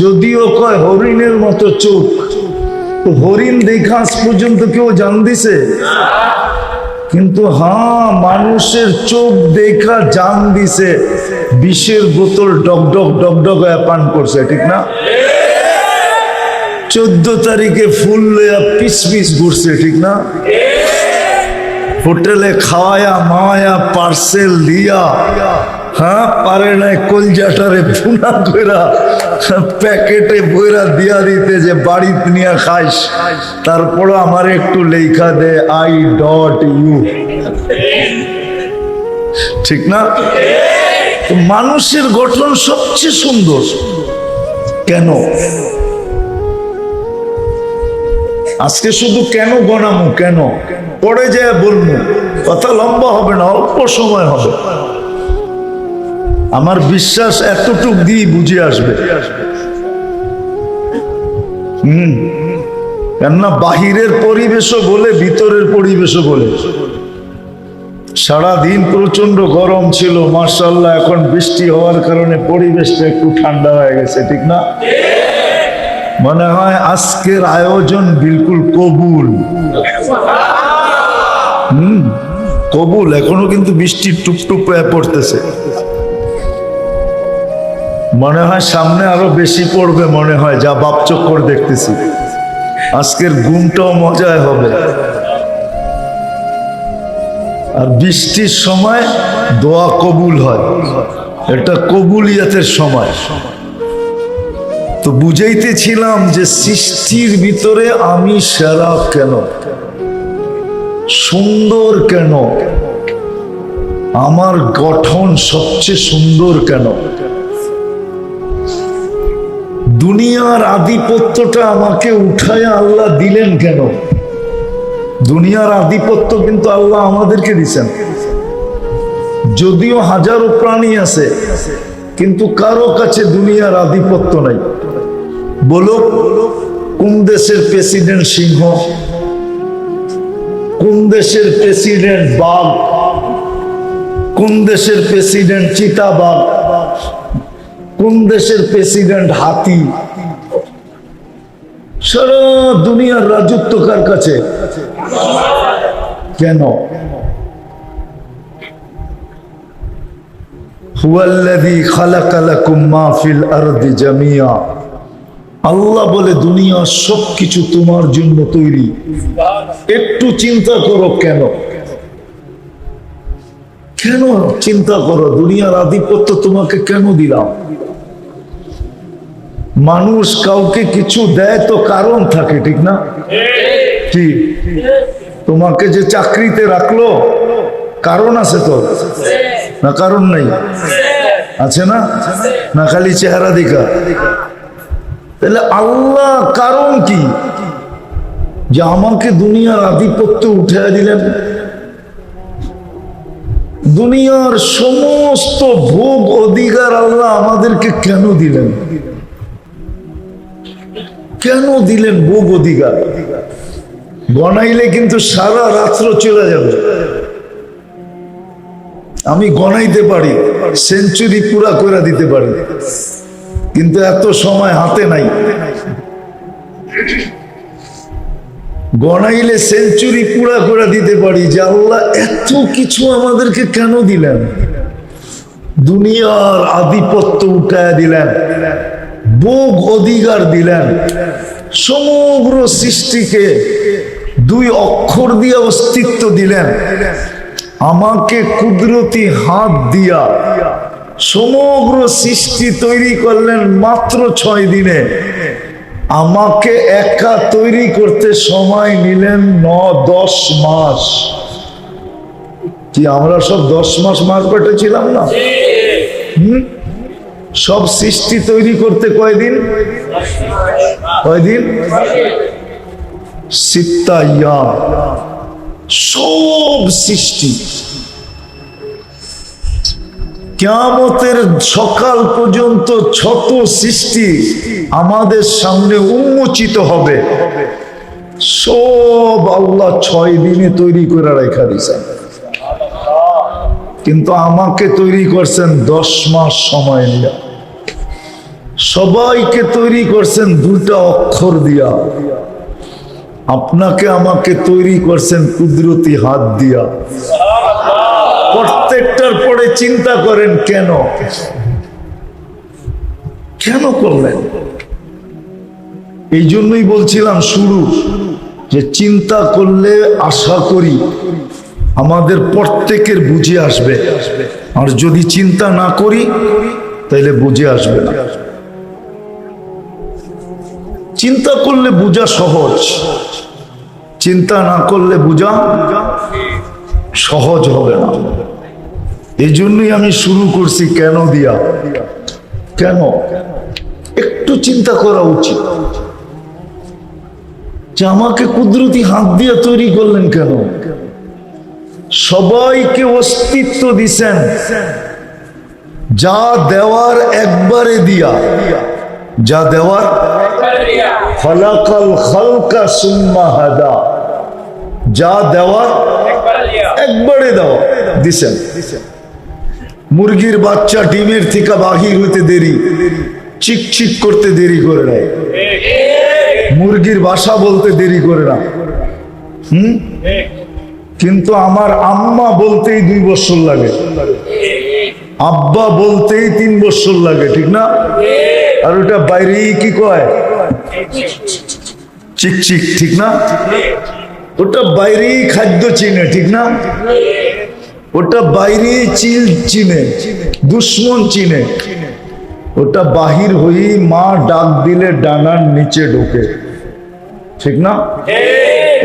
যদিও কয় হরিণের মতো চোখ, হরিণ দেখা পর্যন্ত কেউ জান দিছে? কিন্তু হ্যাঁ মানুষের চোখ দেখা জান দিছে, বিষের বোতল ডক ডক ডক ডক পান করছে, ঠিক না? চোদ্দ তারিখে ফুল পিস পিস ঘুরছে, ঠিক না? হোটেলে খাওয়ায়া, মায়া, পার্সেল দিয়া হ্যাঁ পারে নাই, কলজাটারে ফুনা কইরা প্যাকেটে বইরা দিয়া দিতে যে বাড়িতে নিয়ে খাইস তারপরে আমার একটু লেখা দে আই ডট ইউ ঠিক না? মানুষের গঠন সবচেয়ে সুন্দর। কেন? আজকে শুধু কেন গণামু, কেন? পরে যায় বলব কথা লম্বা হবে না, অল্প সময় হবে। আমার বিশ্বাস এতটুক দিয়ে বুঝে আসবে। হম। কেননা বাহিরের পরিবেশও বলে, ভিতরের পরিবেশও বলে। সারাদিন প্রচণ্ড গরম ছিল মার্শাল্লাহ এখন বৃষ্টি হওয়ার কারণে পরিবেশটা একটু ঠান্ডা হয়ে গেছে, ঠিক না? মনে হয় আজকের আয়োজন বিলকুল কবুল। হুম। কবুল, এখনও কিন্তু বৃষ্টি টুপটুপ পড়তেছে। মনে হয় সামনে আরও বেশি পড়বে মনে হয়, যা বাপ চক্কর দেখতেছি। আজকের ঘুমটাও মজায় হবে। আর বৃষ্টির সময় দোয়া কবুল হয়। এটা কবুলিয়াতের সময়। তো বুঝাইতেছিলাম যে সৃষ্টির ভিতরে আমি সেরা কেন? সুন্দর কেন? আমার গঠন সবচেয়ে সুন্দর কেন? দুনিয়ার আধিপত্যটা আমাকে উঠায় আল্লাহ দিলেন কেন? দুনিয়ার আধিপত্য কিন্তু আল্লাহ আমাদেরকে দিছেন। যদিও হাজারো প্রাণী আছে, কিন্তু কারও কাছে দুনিয়ার আধিপত্য নাই। বলো কোন দেশের প্রেসিডেন্ট সিংহ, কোন দেশের প্রেসিডেন্ট বাঘ, কোন দেশের প্রেসিডেন্ট চিতাবাঘ কোন দেশের প্রেসিডেন্ট হাতি? সারা দুনিয়ার রাজত্ব কার কাছে? কেন? আল্লাহ বলে দুনিয়া সবকিছু তোমার জন্য তৈরি। একটু চিন্তা করো কেন? কেন চিন্তা করো? দুনিয়ার আধিপত্য তোমাকে কেন দিলাম? মানুষ কাউকে কিছু দেয় তো কারণ থাকে, ঠিক না? ঠিক তোমাকে যে চাকরিতে রাখল, কারণ আছে তো? না কারণ নাই? আছে না? না খালি চেহারা দেখা। তাহলে আল্লাহ কারণ কি? যে আমাকে দুনিয়ার আধিপত্য উঠে দিলেন। দুনিয়ার সমস্ত ভোগ অধিকার আল্লাহ আমাদেরকে কেন দিলেন? কেন দিলেন ভোগ অধিকার? গনাইলে কিন্তু সারা রাত্র চলে যাবে। আমি গনাইতে পারি, সেঞ্চুরি পুরা করে দিতে পারি। কিন্তু এত সময় হাতে নাই। গনাইলে সেঞ্চুরি পুরা করে দিতে পারি যে আল্লাহ এত কিছু আমাদেরকে কেন দিলেন? দুনিয়ার আধিপত্য উঠায় দিলেন। ভোগ অধিকার দিলেন। সমগ্র সৃষ্টিকে দুই অক্ষর দিয়ে অস্তিত্ব দিলেন। আমাকে কুদরতি হাত দিয়া সমগ্র সৃষ্টি তৈরি করলেন মাত্র ছয় দিনে। আমাকে একা তৈরি করতে সময় নিলেন ন দশ মাস। কি আমরা সব দশ মাস মাস পেটে ছিলাম না হুম? সব সৃষ্টি তৈরি করতে কয়দিন? কয়দিন? সিত্তাইয়া। সব সৃষ্টি। কেয়ামতের সকাল পর্যন্ত ছোট সৃষ্টি আমাদের সামনে উন্মোচিত হবে। সব আল্লাহ ছয় দিনে তৈরি করে রেখা দিয়েছেন। কিন্তু আমাকে তৈরি করছেন দশ মাস সময় নিয়ে। সবাইকে তৈরি করছেন দুটা অক্ষর দিয়া। আপনাকে আমাকে তৈরি করছেন কুদরতি হাত দিয়া। প্রত্যেকটার পরে চিন্তা করেন, কেন? কেন করলেন? এই জন্যই বলছিলাম শুরু, যে চিন্তা করলে আশা করি আমাদের প্রত্যেকের বুঝে আসবে। আর যদি চিন্তা না করি তাহলে বুঝে আসবে না। চিন্তা করলে বোঝা সহজ। চিন্তা না করলে বোঝা সহজ হবে না। এই জন্যই আমি শুরু করছি কেন দিয়া। কেন? একটু চিন্তা করা উচিত। যে আমাকে কুদরতি হাত দিয়ে তৈরি করলেন কেন? সবাইকে অস্তিত্ব দিছেন। যা দেওয়ার একবারে দিয়া। যা দেওয়ার? ফলাকাল খালকা সুম্মা হাদা। যা দেওয়ার? একবারে দেওয়া। দিছেন। মুরগির বাচ্চা ডিমের থেকে বাহির হইতে দেরি। চিক চিক করতে দেরি করে না মুরগির বাসা বলতে দেরি করে না। হুম? কিন্তু আমার আম্মা বলতেই দুই বছর লাগে। আব্বা বলতেই তিন বছর লাগে, ঠিক না? আর ওটা বাইরেই কি কয়? চিক চিক ঠিক না? ওটা বাইরেই খাদ্য চিনে, ঠিক না? ওটা বাইরে চিল চিনে, দুশ্মন চিনে। ওটা বাহির হয়েই মা ডাক দিলে ডানার নিচে ঢোকে, ঠিক না?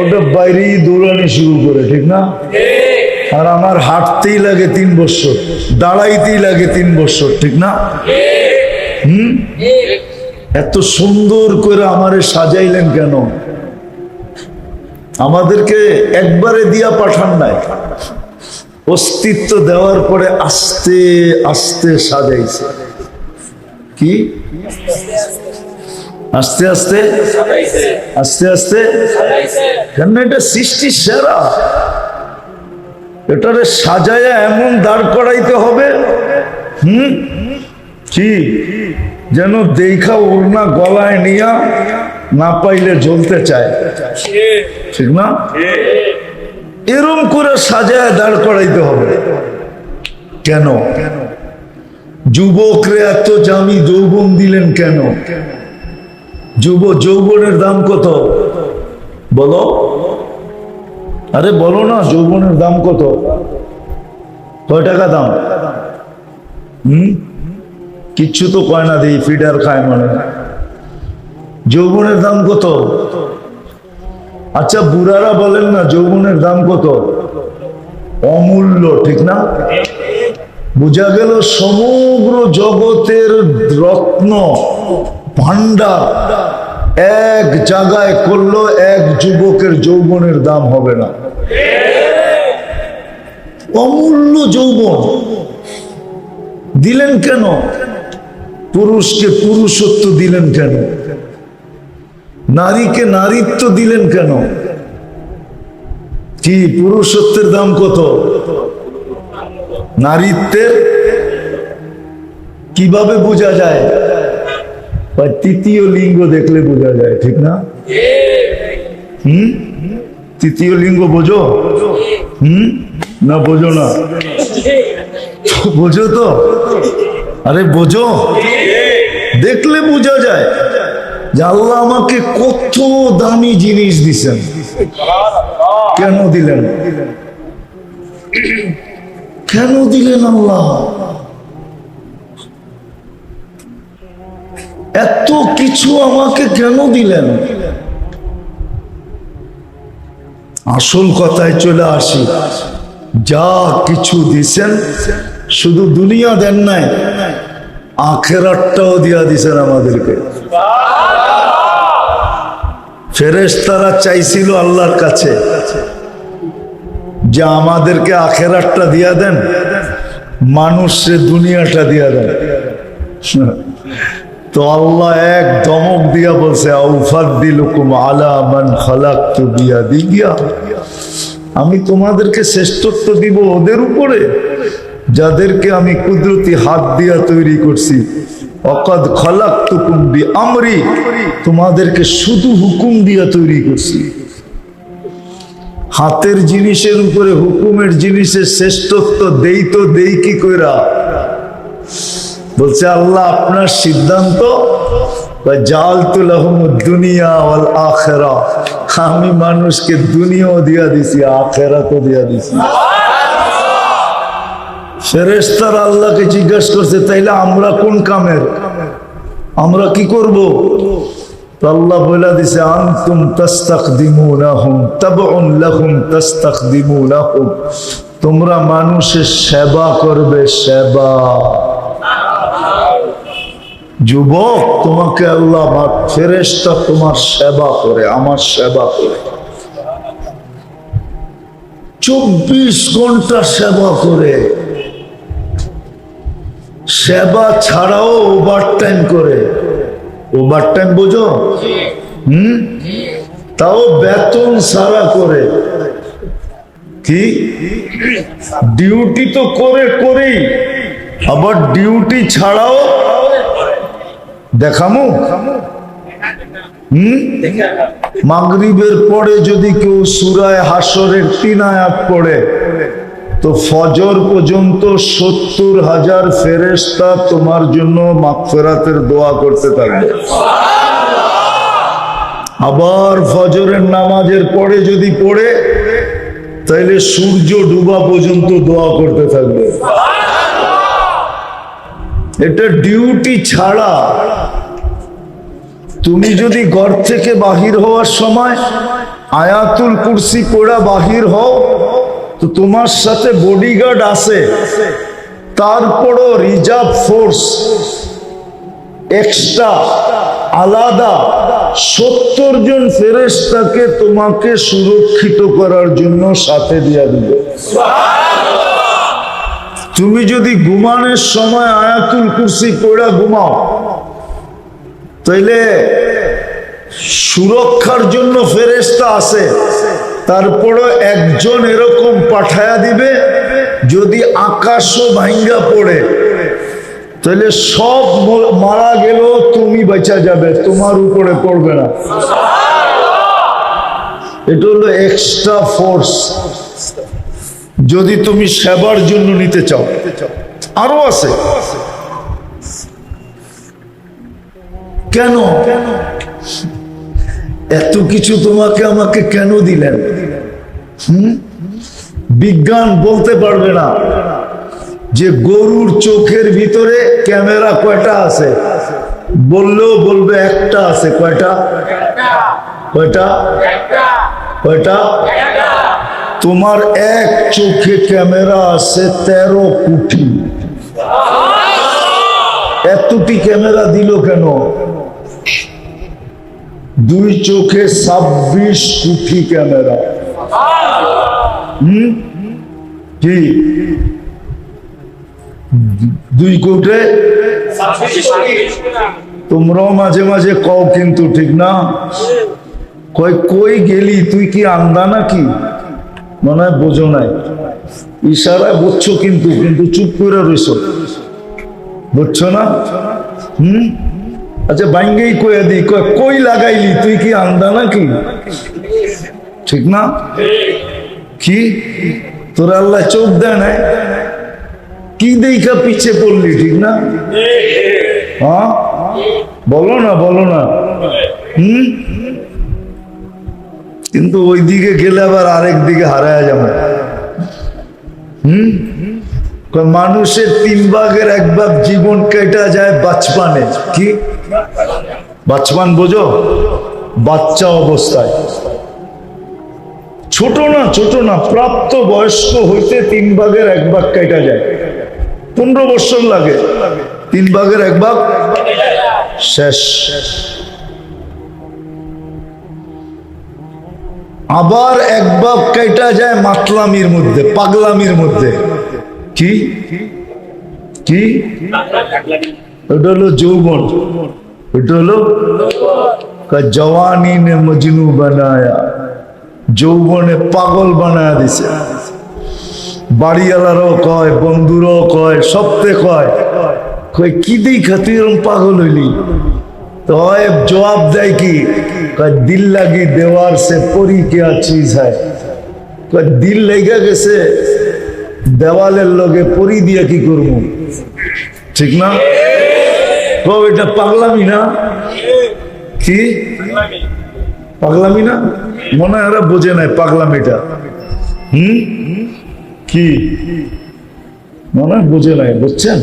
ওটা বাইরেই দৌড়ানি শুরু করে ঠিক না? আর আমার হাঁটতেই লাগে তিন বছর দাঁড়াইতেই লাগে তিন বছর ঠিক না? হুম? এত সুন্দর করে আমারে সাজাইলেন কেন? আমাদেরকে একবারে দিয়া পাঠান নাই। অস্তিত্ব দেওয়ার পরে আস্তে আস্তে সাজাইছে। কি? আস্তে আস্তে আস্তে আস্তে। কেন এটা সৃষ্টি সেরা। এটারে সাজায়া এমন দাঁড় করাইতে হবে। হুম? কি? যেন দেখা ওড়না গলায় নিয়া না পাইলে জ্বলতে চায়। ঠিক না? এরম করে সাজায় দাঁড় করাইতে হবে। কেন? যুবকরে এত জামি যৌবন দিলেন কেন? যুব যৌবনের দাম কত? বলো। আরে বলো না, যৌবনের দাম কত? কয় টাকা দাম? হুম? কিচ্ছু তো কয় না দিই ফিডার খায় মানে। যৌবনের দাম কত? আচ্ছা বুড়ারা বলেন না, যৌবনের দাম কত? অমূল্য, ঠিক না? বোঝা গেল সমগ্র জগতের রত্ন ভান্ডার এক জায়গায় করল এক যুবকের যৌবনের দাম হবে না। অমূল্য যৌবন। দিলেন কেন? পুরুষকে পুরুষত্ব দিলেন কেন? নারীকে নারীত্ব দিলেন কেন? কি পুরুষত্বের দাম কত? নারীত্বের? কীভাবে বোঝা যায়? বা তৃতীয় লিঙ্গ দেখলে বোঝা যায়, ঠিক না? হুম? তৃতীয় লিঙ্গ বোঝো? হুম? না, বোঝো না। বোঝো তো? আরে বোঝো? দেখলে বোঝা যায় যে আল্লাহ আমাকে কত দামি জিনিস দিছেন। কেন দিলেন? কেন দিলেন আল্লাহ? এত কিছু আমাকে কেন দিলেন? আসল কথায় চলে আসি। যা কিছু দিছেন, শুধু দুনিয়া দেন নাই, আখেরাতটাও দিয়া দিছেন আমাদেরকে। ফেরেশতারা চাইছিল আল্লাহর কাছে যে আমাদেরকে আখেরাতটা দিয়া দেন মানুষে দুনিয়াটা দিয়া দেন। তো আল্লাহ এক দমক দিয়া বলছে আলা মান বিয়াদিয়া আমি তোমাদেরকে শ্রেষ্ঠত্ব দিব ওদের উপরে, যাদেরকে আমি কুদরতি হাত দিয়া তৈরি করছি। অকদ খলাক তুকুম্বি আমরি তোমাদেরকে শুধু হুকুম দিয়া তৈরি করছি। হাতের জিনিসের উপরে হুকুমের জিনিসের শ্রেষ্ঠত্ব দেই তো দেই কি কইরা? বলছে, আল্লাহ, আপনার সিদ্ধান্ত আমি মানুষকে দুনিয়াও দিয়া দিছি আখেরা তো দিয়া দিছি। ফেরেস্তার আল্লাহকে জিজ্ঞাসা করছে, তাইলে আমরা কোন কামের? আমরা কি করব? তোমরা মানুষের সেবা করবে, সেবা। যুবক, তোমাকে আল্লাহ বা ফেরেস্তা তোমার সেবা করে, আমার সেবা করে। চব্বিশ ঘণ্টা সেবা করে। সেবা ছাড়াও ওভার টাইম করে। ওভার টাইম বোঝো? হুম? তাও বেতন সারা করে। কি? ডিউটি তো করে করেই, আবার ডিউটি ছাড়াও দেখামু? হুম? পরে যদি কেউ সুরায় হাসরের তিন আয়াত পড়ে, তো ফজর পর্যন্ত সত্তর হাজার ফেরেস্তা তোমার জন্য মাগফেরাতের দোয়া করতে থাকবে। আবার ফজরের নামাজের পরে যদি পড়ে, তাইলে সূর্য ডুবা পর্যন্ত দোয়া করতে থাকবে। এটা ডিউটি ছাড়া তুমি যদি ঘর থেকে বাহির হওয়ার সময় আয়াতুল কুরসি পড়া বাহির হও, তো তোমার সাথে বডিগার্ড আছে। তারপরও রিজার্ভ ফোর্স এক্সট্রা, আলাদা সত্তর জন ফেরেস্তাকে তোমাকে সুরক্ষিত করার জন্য সাথে দিয়া দিবে। তুমি যদি ঘুমানোর সময় আয়াতুল কুরসি পড়া ঘুমাও তাইলে সুরক্ষার জন্য ফেরেস্তা আছে। তারপরে একজন এরকম পাঠায়া দিবে যদি আকাশও ভাঙ্গা পড়ে তাহলে সব মারা গেলেও তুমি বেঁচা যাবে তোমার উপরে পড়বে না। এটা হলো এক্সট্রা ফোর্স যদি তুমি সেবার জন্য নিতে চাও। আরও আছে। কেন? এত কিছু তোমাকে আমাকে কেন দিলেন? বিজ্ঞান বলতে পারবে না। যে গরুর চোখের ভিতরে ক্যামেরা কয়টা আছে? বললেও বলবে একটা আছে। কয়টা? কয়টা? কয়টা? তোমার এক চোখে ক্যামেরা আছে তেরো কোটি। এতটি ক্যামেরা দিল কেন? দুই চোখে ছাব্বিশ কোটি ক্যামেরা। কি? দুই কোটে? তোমরাও মাঝে মাঝে কও কিন্তু ঠিক না। কই কই গেলি? তুই কি আন্দা নাকি? মনে হয় বোঝো নাই। ইশারায় বুঝছ কিন্তু কিন্তু চুপ করে রইছ। বুঝছ না? হুম? আচ্ছা বাইঙ্গেই কয়ে দি কই লাগাইলি? তুই কি আন্দা নাকি? ঠিক না? কি? তোর আল্লাহ চোখ দেয় নাই? কি দেখা পিছে পড়লি, ঠিক না? হ্যাঁ? বলো না বলো না। হুম? কিন্তু ওই দিকে গেলে আবার আরেক দিকে হারায় যাবে। হুম? মানুষের তিন ভাগের এক ভাগ জীবন কেটা যায় বাচপানে কি? বাচপান বোঝো? বাচ্চা অবস্থায়। ছোট না ছোট না, প্রাপ্ত বয়স্ক হইতে তিন ভাগের এক ভাগ কেটা যায়। পনেরো বছর লাগে। তিন ভাগের এক ভাগ শেষ। আবার এক ভাগ কেটা যায় মাতলামির মধ্যে, পাগলামির মধ্যে। কি? কি? ওটা হলো যৌবন। ওটা হলো জওয়ানি নে মজনু বানায়া, যৌবনে পাগল বানায়া দিছে। বাড়িওয়ালারও কয়, বন্ধুরও কয়, সবতে কয় কয়, কি দেই খাতি এরম পাগল হইলি? তো হয় জবাব দেয় কি? দিল লাগি দেওয়ার সে পরি কেয়া চিজ হয়। দিল লেগে গেছে, দেওয়ালের লগে পরি দিয়ে কি করব? ঠিক না? তো এটা পাগলামি না? কি? পাগলামি না? মনে হয় এরা বোঝে নাই পাগলামিটা। হুম? কি? মনে হয় বোঝে নাই, বুঝছেন?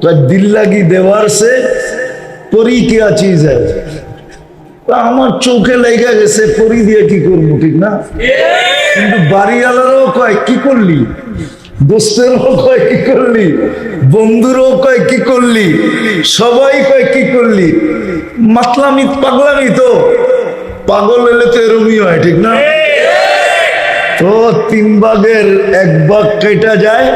তো দিল লাগি দেওয়ার সে পরি কেয়া চিজ আমার চোখে লেগে গেছে, পরি দিয়ে কি করব, ঠিক না? কিন্তু বাড়িওয়ালারও কয়, কি করলি? দোস্তেরও কয়, কি করলি? বন্ধুরও কয়, কি করলি? সবাই কয়, কি করলি? মাতলামি, পাগলামি তো। পাগল এলে তো এরমই হয়, ঠিক না? তো তিন ভাগের এক ভাগ কেটা যায়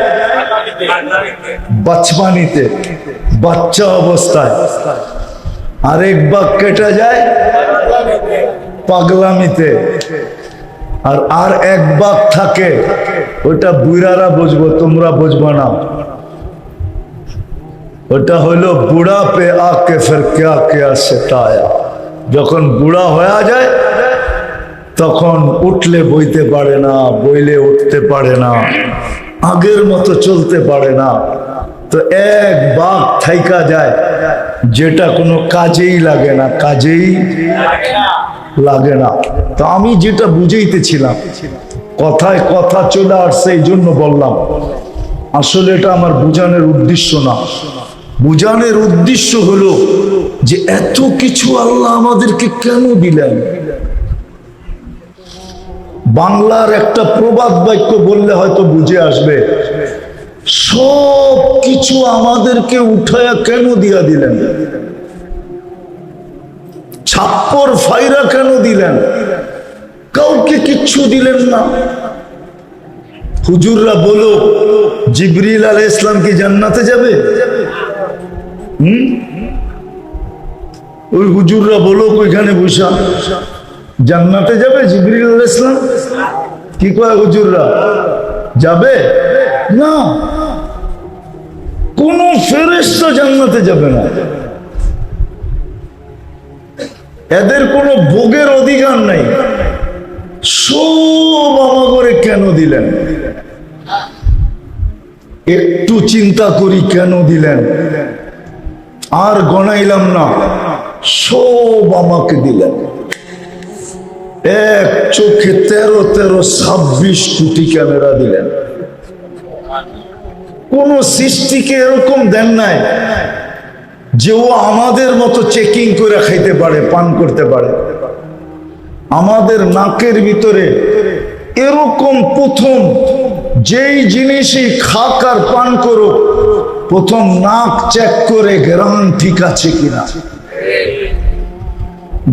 বাচ্চা অবস্থায়। আরেক ভাগ কেটে যায় পাগলামিতে। আর আর এক ভাগ থাকে, ওটা বুড়ারা বুঝব, তোমরা বুঝব না। ওটা হলো বুড়া পে আকে, ফের ক্যা ক্যা সেটায়া। যখন বুড়া হয়ে যায়, তখন উঠলে বইতে পারে না, বইলে উঠতে পারে না, আগের মতো চলতে পারে না। তো এক বাঘ থাইকা যায়, যেটা কোনো কাজেই লাগে না, কাজেই লাগে না। তো আমি যেটা বুঝাইতেছিলাম, কথায় কথা চলে আসছে, এই জন্য বললাম, আসলে এটা আমার বুঝানোর উদ্দেশ্য না। বুঝানোর উদ্দেশ্য হলো যে এত কিছু আল্লাহ আমাদেরকে কেন দিলেন? বাংলার একটা প্রবাদ বাক্য বললে হয়তো বুঝে আসবে সব কিছু আমাদেরকে উঠায়া কেন দিয়া দিলেন? ছাপ্পর ফাইরা কেন দিলেন? কাউকে কিচ্ছু দিলেন না। হুজুররা বলো, জিবরিল আল ইসলাম কি জান্নাতে যাবে? হুম? ওই হুজুররা বলো ওইখানে বসা। জান্নাতে যাবে জিবরিল আল ইসলাম কি কয় হুজুররা? যাবে? না। কোন ফেরেস্তা জান্নাতে যাবে না। এদের কোনো ভোগের অধিকার নাই। সব আমাগরে কেন দিলেন? একটু চিন্তা করি কেন দিলেন? আর গনাইলাম না, সব আমাকে দিলেন। এক চোখে তেরো তেরো ছাব্বিশ কোটি ক্যামেরা দিলেন। কোন সৃষ্টিকে এরকম দেন নাই যে ও আমাদের মতো চেকিং করে খাইতে পারে, পান করতে পারে। আমাদের নাকের ভিতরে এরকম প্রথম যেই জিনিসই খাক আর পান করো প্রথম নাক চেক করে গ্রাম ঠিক আছে কিনা।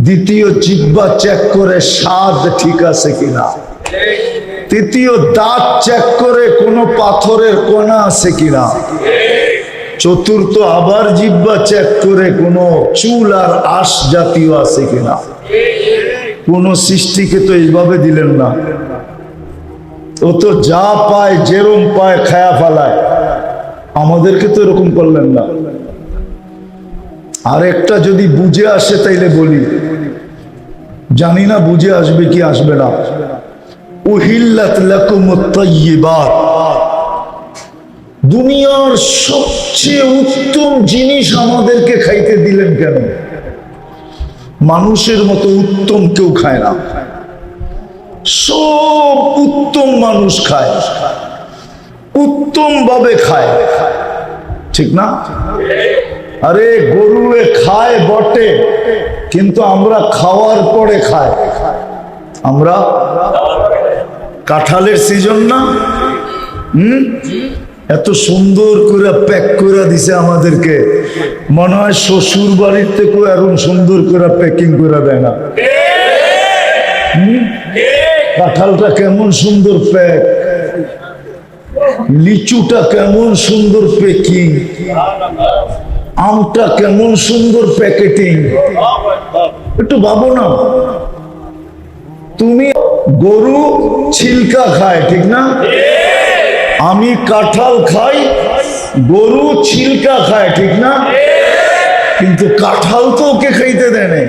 দ্বিতীয় জিব্বা চেক করে স্বাদ ঠিক আছে কিনা। তৃতীয় দাঁত চেক করে কোনো পাথরের কোনা আছে কিনা? চতুর্থ আবার জিব্বা চেক করে কোনো চুল আর আশ জাতীয় আছে কিনা? কোন সৃষ্টিকে তো এইভাবে দিলেন না। ও তো যা পায়, যেরম পায়, খায়া ফালায়। আমাদেরকে তো এরকম করলেন না। আর একটা যদি বুঝে আসে তাইলে বলি। জানি না বুঝে আসবে কি আসবে না। দুনিয়ার সবচেয়ে উত্তম জিনিস আমাদেরকে খাইতে দিলেন কেন? মানুষের মতো উত্তম কেউ খায় না। সব উত্তম মানুষ খায়। উত্তম ভাবে খায়। ঠিক না? আরে গরুয়ে খায় বটে, কিন্তু আমরা খাওয়ার পরে খায়। আমরা কাঁঠালের সিজন না? হুম? এত সুন্দর করে প্যাক করে দিছে আমাদেরকে। মনে হয় শ্বশুর বাড়ির থেকেও এখন সুন্দর করে প্যাকিং করে দেয় না? কাঁঠালটা কেমন সুন্দর প্যাক লিচুটা কেমন সুন্দর প্যাকিং আমটা কেমন সুন্দর প্যাকেটিং একটু ভাবো না। তুমি গরু ছিলকা খায়, ঠিক না? আমি কাঁঠাল খাই, গরু ছিলকা খায়, ঠিক না? কিন্তু কাঁঠাল তো ওকে খাইতে দেয়